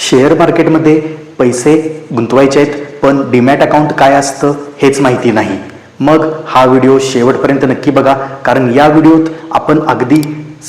Share मार्केटमध्ये पैसे गुंतवायचे आहेत पण डीमॅट अकाउंट काय असतं हेच माहिती नाही. मग हा व्हिडिओ शेवटपर्यंत नक्की बघा कारण या व्हिडिओत आपण अगदी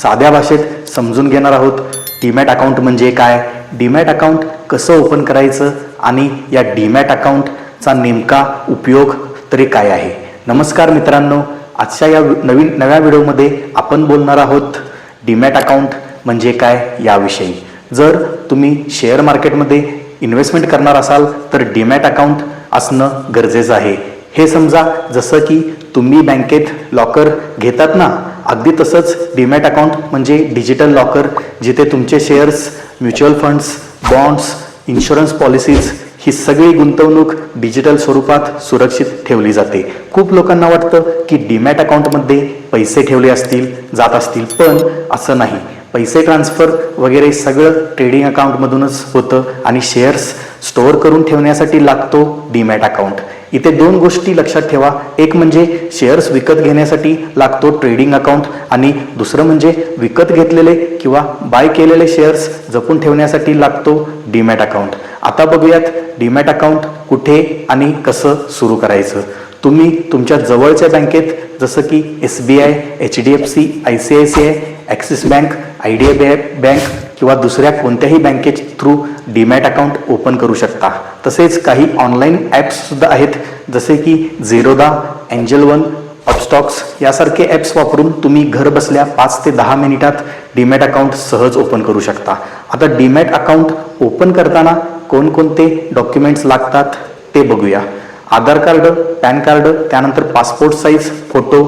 साध्या भाषेत समजून घेणार आहोत डीमॅट अकाउंट म्हणजे काय डीमॅट अकाउंट कसं ओपन करायचं आणि या डीमॅट अकाउंटचा नेमका उपयोग तरी काय आहे. नमस्कार मित्रांनो आजच्या या नवीन नव्या व्हिडिओमध्ये आपण बोलणार आहोत डीमॅट अकाउंट म्हणजे काय याविषयी. जर तुम्ही शेअर मार्केटमध्ये इन्व्हेस्टमेंट करणार असाल तर डीमॅट अकाउंट असणं गरजेचं आहे. हे समजा जसं की तुम्ही बँकेत लॉकर घेतात ना अगदी तसंच डीमॅट अकाउंट म्हणजे डिजिटल लॉकर जिथे तुमचे shares mutual funds bonds insurance policies ही सगळी गुंतवणूक डिजिटल स्वरूपात सुरक्षित ठेवली जाते. खूप लोकांना वाटतं की डीमॅट अकाउंटमध्ये पैसे ठेवले असतील जात असतील पण असं नाही. पैसे ट्रान्सफर वगैरे सगळं ट्रेडिंग अकाउंटमधूनच होतं आणि शेअर्स स्टोअर करून ठेवण्यासाठी लागतो डीमॅट अकाउंट इथे दोन गोष्टी लक्षात ठेवा. एक म्हणजे शेअर्स विकत घेण्यासाठी लागतो ट्रेडिंग अकाउंट आणि दुसरं म्हणजे विकत घेतलेले किंवा बाय केलेले शेअर्स जपून ठेवण्यासाठी लागतो डीमॅट अकाउंट आता बघूयात डीमॅट अकाउंट कुठे आणि कसं सुरू करायचं. तुम्ही तुमच्या जवळच्या बँकेत जसं की S B I H D F C I C I C I Axis Bank I D I bank किंवा दुसऱ्या कोणत्याही बँकेच्या थ्रू डीमॅट अकाउंट ओपन करू शकता. तसेच काही ऑनलाईन ॲप्ससुद्धा आहेत जसे की झिरोदा एंजल वन अपस्टॉक्स यासारखे ॲप्स वापरून तुम्ही घर बसल्या पाच ते दहा मिनिटात डीमॅट अकाउंट सहज ओपन करू शकता. आता डीमॅट अकाउंट ओपन करताना कोणकोणते डॉक्युमेंट्स लागतात ते बघूया. आधार कार्ड पॅन कार्ड त्यानंतर passport size photo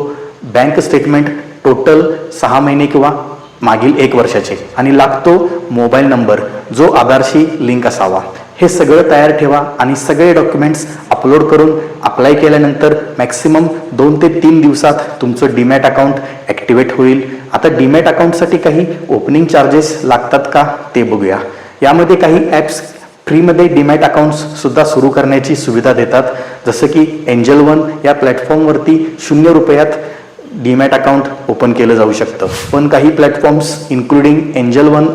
bank statement total सहा महिने किंवा मागील एक वर्षाचे. आणि लागतो मोबाईल नंबर जो आधारशी लिंक असावा. हे सगळं तयार ठेवा आणि सगळे डॉक्युमेंट्स अपलोड करून अप्लाय केल्यानंतर मॅक्सिमम दोन ते तीन दिवसात तुमचं डीमॅट अकाउंट ॲक्टिवेट होईल. आता डीमॅट अकाउंटसाठी काही ओपनिंग चार्जेस लागतात का ते बघूया. यामध्ये काही ॲप्स फ्रीमध्ये डीमॅट अकाउंट्ससुद्धा सुरू करण्याची सुविधा देतात. जसं की एंजल वन या प्लॅटफॉर्मवरती शून्य रुपयात डीमॅट अकाउंट ओपन केलं जाऊ शकतं. पण काही प्लॅटफॉर्म्स इन्क्लुडिंग एंजल वन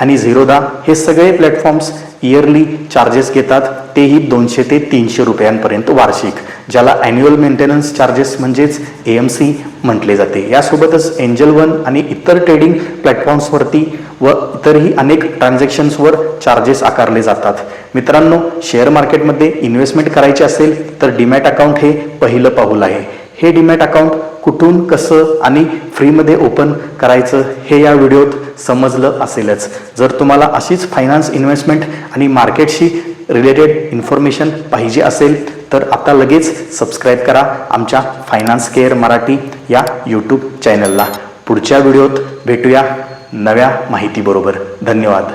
आणि झिरोदा हे सगळे प्लॅटफॉर्म्स इयरली चार्जेस घेतात. तेही दोनशे ते तीनशे रुपयांपर्यंत वार्षिक ज्याला ॲन्युअल मेंटेनन्स चार्जेस म्हणजेच ए एम सी म्हटले जाते. यासोबतच एंजल वन आणि इतर ट्रेडिंग प्लॅटफॉर्म्सवरती व इतरही अनेक ट्रान्झॅक्शन्सवर चार्जेस आकारले जातात. मित्रांनो शेअर मार्केटमध्ये इन्व्हेस्टमेंट करायची असेल तर डीमॅट अकाउंट हे पहिलं पाऊल आहे. हे डीमॅट अकाउंट कुठून कसं आणि फ्रीमध्ये ओपन करायचं हे या व्हिडिओत समजलं असेलच. जर तुम्हाला अशीच फायनान्स इन्व्हेस्टमेंट आणि मार्केटशी रिलेटेड इन्फॉर्मेशन पाहिजे असेल तर आता लगेच सबस्क्राईब करा आमच्या फायनान्स केअर मराठी या यूट्यूब चॅनलला पुढच्या व्हिडिओत भेटूया नव्या माहितीबरोबर. धन्यवाद.